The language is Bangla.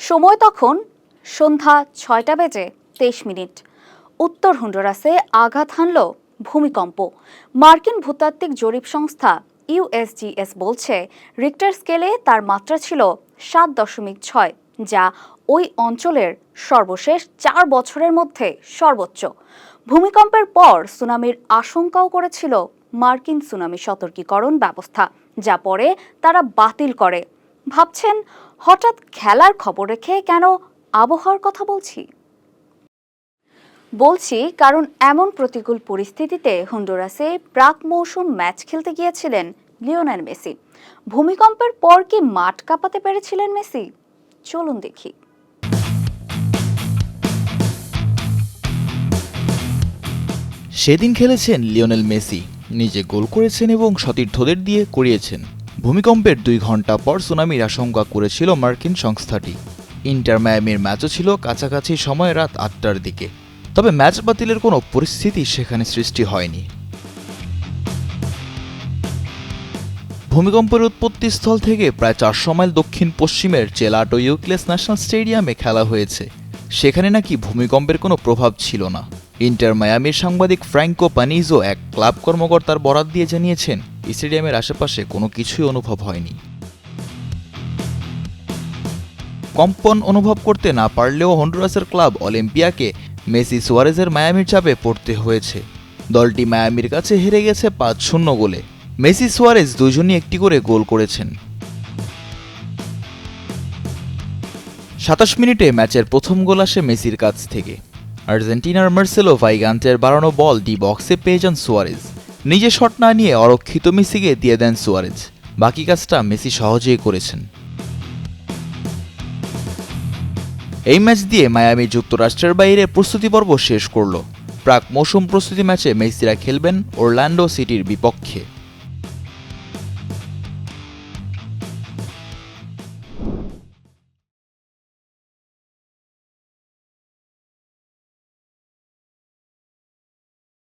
সময় তখন সন্ধ্যা ছয়টা বেজে তেইশ মিনিট। উত্তর হন্ডুরাসে আঘাত হানল ভূমিকম্প। মার্কিন ভূতাত্ত্বিক জরিপ সংস্থা ইউএসজিএস বলছে রিক্টার স্কেলে তার মাত্রা ছিল সাত দশমিক ছয়, যা ওই অঞ্চলের সর্বশেষ চার বছরের মধ্যে সর্বোচ্চ। ভূমিকম্পের পর সুনামির আশঙ্কাও করেছিল মার্কিন সুনামি সতর্কীকরণ ব্যবস্থা, যা পরে তারা বাতিল করে। ভাবছেন, হঠাৎ খেলার খবর রেখে কেন আবহাওয়ার কথা বলছি? বলছি, কারণ এমন প্রতিকূল পরিস্থিতিতে হন্ডুরাসে প্রাক মৌসুম ম্যাচ খেলতে গিয়েছিলেন লিওনেল মেসি। ভূমিকম্পের পর কি মাঠ কাঁপাতে পেরেছিলেন মেসি? চলুন দেখি। সেদিন খেলেছেন লিওনেল মেসি। নিজে গোল করেছেন এবং সতীর্থদের দিয়ে করিয়েছেন। ভূমিকম্পের দুই ঘণ্টা পর সুনামির আশঙ্কা করেছিল মার্কিন সংস্থাটি। ইন্টার মায়ামির ম্যাচও ছিল কাছাকাছি সময় রাত আটটার দিকে। তবে ম্যাচ বাতিলের কোনো পরিস্থিতি সেখানে সৃষ্টি হয়নি। ভূমিকম্পের উৎপত্তিস্থল থেকে প্রায় চারশো মাইল দক্ষিণ পশ্চিমের চেলাটো ইউক্লেস ন্যাশনাল স্টেডিয়ামে খেলা হয়েছে। সেখানে নাকি ভূমিকম্পের কোনো প্রভাব ছিল না। ইন্টার মায়ামির সাংবাদিক ফ্র্যাঙ্কো পানিজো এক ক্লাব কর্মকর্তার বরাত দিয়ে জানিয়েছেন, স্টেডিয়ামের আশেপাশে কোনো কিছুই অনুভব হয়নি। কম্পন অনুভব করতে না পারলেও হন্ডুরাসের ক্লাব অলিম্পিয়াকে মেসি সুয়ারেজের মায়ামির চাপে পড়তে হয়েছে। দলটি মায়ামির কাছে হেরে গেছে পাঁচ শূন্য গোলে। মেসি সুয়ারেজ দুজনই একটি করে গোল করেছেন। সাতাশ মিনিটে ম্যাচের প্রথম গোল আসে মেসির কাছ থেকে। আর্জেন্টিনার মার্সেলো ভাইগান্তের বাড়ানো বল ডি বক্সে পেয়ে যান সুয়ারেজ। নিজে শট না নিয়ে অরক্ষিত মেসিকে দিয়ে দেন সুয়ারেজ। বাকি কাজটা মেসি সহজেই করেছেন। এই ম্যাচ দিয়ে মায়ামি যুক্তরাষ্ট্রের বাইরে প্রস্তুতি পর্ব শেষ করল। প্রাক মৌসুম প্রস্তুতি ম্যাচে মেসিরা খেলবেন ওরল্যান্ডো সিটির বিপক্ষে।